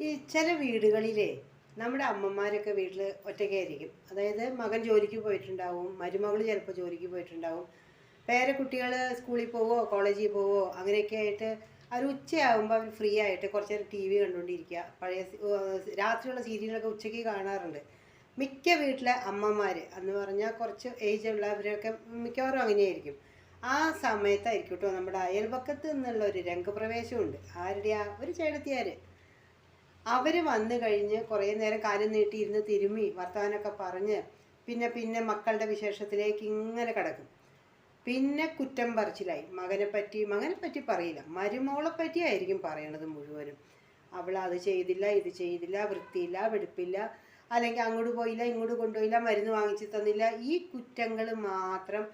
ഈ ചില വീടുകളിലെ നമ്മുടെ അമ്മമാരൊക്കെ വീട്ടിൽ ഒറ്റയ്ക്കായിരിക്കും. അതായത് മകൻ ജോലിക്ക് പോയിട്ടുണ്ടാവും മരുമകൾ ചിലപ്പോൾ ജോലിക്ക് പോയിട്ടുണ്ടാവും. പേരക്കുട്ടികൾ സ്കൂളിൽ പോവോ കോളേജിൽ പോവോ അങ്ങനെയൊക്കെ ആയിട്ട് അവർ ഉച്ചയാകുമ്പോൾ അവർ ഫ്രീ ആയിട്ട് കുറച്ച് നേരം ടി വി കണ്ടുകൊണ്ടിരിക്കുക പഴയ രാത്രിയുള്ള സീരിയലൊക്കെ ഉച്ചയ്ക്ക് കാണാറുണ്ട്. മിക്ക വീട്ടിലെ അമ്മമാർ എന്ന് പറഞ്ഞാൽ കുറച്ച് ഏജ് ഉള്ളവരൊക്കെ മിക്കവാറും അങ്ങനെയായിരിക്കും. ആ സമയത്തായിരിക്കും കേട്ടോ നമ്മുടെ അയൽപക്കത്ത് നിന്നുള്ള ഒരു രംഗപ്രവേശമുണ്ട് ആരുടെയാ ഒരു ചേട്ടത്തിയാർ അവർ വന്നു കഴിഞ്ഞ് കുറേ നേരം കാര്യം നീട്ടിയിരുന്ന് തിരുമ്മി വർത്തമാനമൊക്കെ പറഞ്ഞ് പിന്നെ പിന്നെ മക്കളുടെ വിശേഷത്തിലേക്ക് ഇങ്ങനെ കിടക്കും. പിന്നെ കുറ്റം പറച്ചിലായി. മകനെ പറ്റി മകനെ പറ്റി പറയില്ല. മരുമോളെ പറ്റി ആയിരിക്കും പറയണത് മുഴുവനും. അവൾ അത് ചെയ്തില്ല ഇത് ചെയ്തില്ല വൃത്തിയില്ല വെടുപ്പില്ല അല്ലെങ്കിൽ അങ്ങോട്ട് പോയില്ല ഇങ്ങോട്ട് കൊണ്ടുപോയില്ല മരുന്ന് വാങ്ങിച്ചു തന്നില്ല. ഈ കുറ്റങ്ങൾ മാത്രം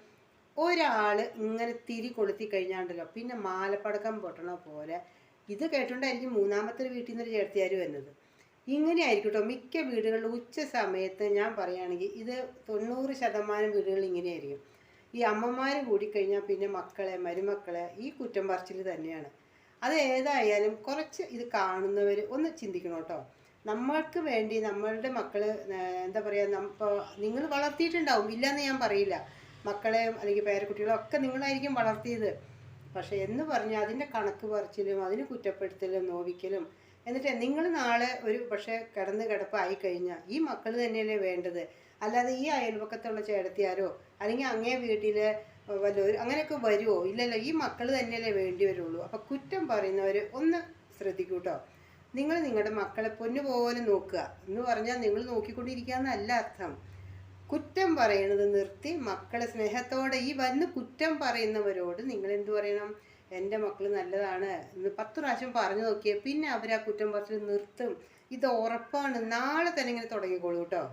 ഒരാൾ ഇങ്ങനെ തിരി കൊളുത്തി കഴിഞ്ഞാണ്ടല്ലോ. പിന്നെ മാലപ്പടക്കം പൊട്ടണ പോലെ ഇത് കേട്ടോണ്ടായിരിക്കും മൂന്നാമത്തെ ഒരു വീട്ടിൽ നിന്നൊരു ചേർത്തിയാർ വരുന്നത് ഇങ്ങനെയായിരിക്കും ആയിരിക്കട്ടോ മിക്ക വീടുകളിലും ഉച്ച സമയത്ത് ഞാൻ പറയുകയാണെങ്കിൽ ഇത് തൊണ്ണൂറ് ശതമാനം വീടുകളിൽ ഇങ്ങനെയായിരിക്കും. ഈ അമ്മമാർ കൂടിക്കഴിഞ്ഞാൽ പിന്നെ മക്കളെ മരുമക്കളെ ഈ കുറ്റം പറച്ചിൽ തന്നെയാണ്. അത് ഏതായാലും കുറച്ച് ഇത് കാണുന്നവർ ഒന്ന് ചിന്തിക്കണം കേട്ടോ നമ്മൾക്ക് വേണ്ടി നമ്മളുടെ മക്കൾ എന്താ പറയുക ഇപ്പോൾ നിങ്ങൾ വളർത്തിയിട്ടുണ്ടാവും. ഇല്ലയെന്ന് ഞാൻ പറയില്ല. മക്കളെ അല്ലെങ്കിൽ പേരക്കുട്ടികളെ ഒക്കെ നിങ്ങളായിരിക്കും വളർത്തിയത്. പക്ഷെ എന്ന് പറഞ്ഞാൽ അതിന്റെ കണക്ക് പറച്ചിലും അതിന് കുറ്റപ്പെടുത്തലും നോവിക്കലും എന്നിട്ട് നിങ്ങൾ നാളെ ഒരു പക്ഷേ കിടന്ന് കിടപ്പായി കഴിഞ്ഞാൽ ഈ മക്കൾ തന്നെയല്ലേ വേണ്ടത്? അല്ലാതെ ഈ അയൽപക്കത്തുള്ള ചേട്ടത്തിയാരോ അല്ലെങ്കിൽ അങ്ങേ വീട്ടിൽ വല്ലവരും അങ്ങനെയൊക്കെ വരുമോ ഇല്ലല്ലോ ഈ മക്കൾ തന്നെയല്ലേ വേണ്ടി വരുള്ളൂ. അപ്പം കുറ്റം പറയുന്നവർ ഒന്ന് ശ്രദ്ധിക്കൂട്ടോ നിങ്ങൾ നിങ്ങളുടെ മക്കളെ പൊന്നുപോലെ നോക്കുക. എന്ന് പറഞ്ഞാൽ നിങ്ങൾ നോക്കിക്കൊണ്ടിരിക്കുക എന്നല്ല അർത്ഥം. കുറ്റം പറയണത് നിർത്തി മക്കളെ സ്നേഹത്തോടെ ഈ വന്ന് കുറ്റം പറയുന്നവരോട് നിങ്ങൾ എന്തു പറയണം? എന്റെ മക്കൾ നല്ലതാണ് എന്ന് പത്ത് പ്രാവശ്യം പറഞ്ഞു നോക്കിയേ പിന്നെ അവർ ആ കുറ്റം പറച്ചിൽ നിർത്തും. ഇത് ഉറപ്പാണ്. നാളെ തന്നെ ഇങ്ങനെ തുടങ്ങിക്കോളൂ കേട്ടോ.